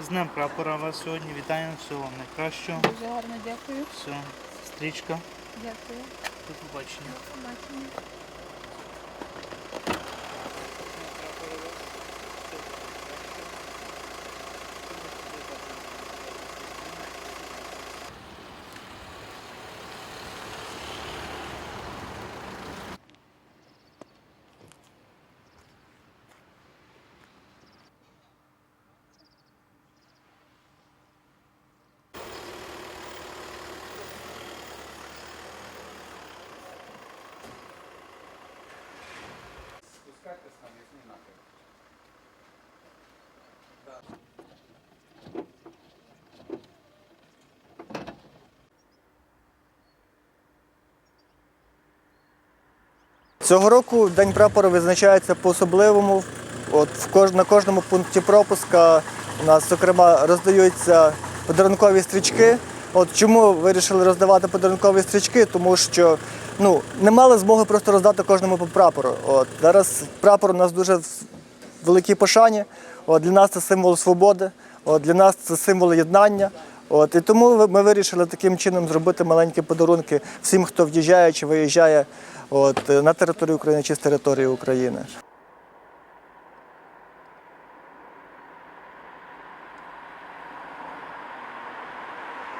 З Днем прапора вас сьогодні. Вітаємо всього вам найкращого. Дуже гарно дякую. Все, стрічка. Дякую. До побачення. Побачення. Цього року День прапора визначається по-особливому. От в на кожному пункті пропуска у нас, зокрема, роздаються подарункові стрічки. От чому вирішили роздавати подарункові стрічки? Тому що ну, не мали змоги просто роздати кожному по прапору. От зараз прапор у нас дуже великій пошані. От для нас це символ свободи, от для нас це символ єднання. От і тому ми вирішили таким чином зробити маленькі подарунки всім, хто в'їжджає чи виїжджає от, на територію України чи з території України.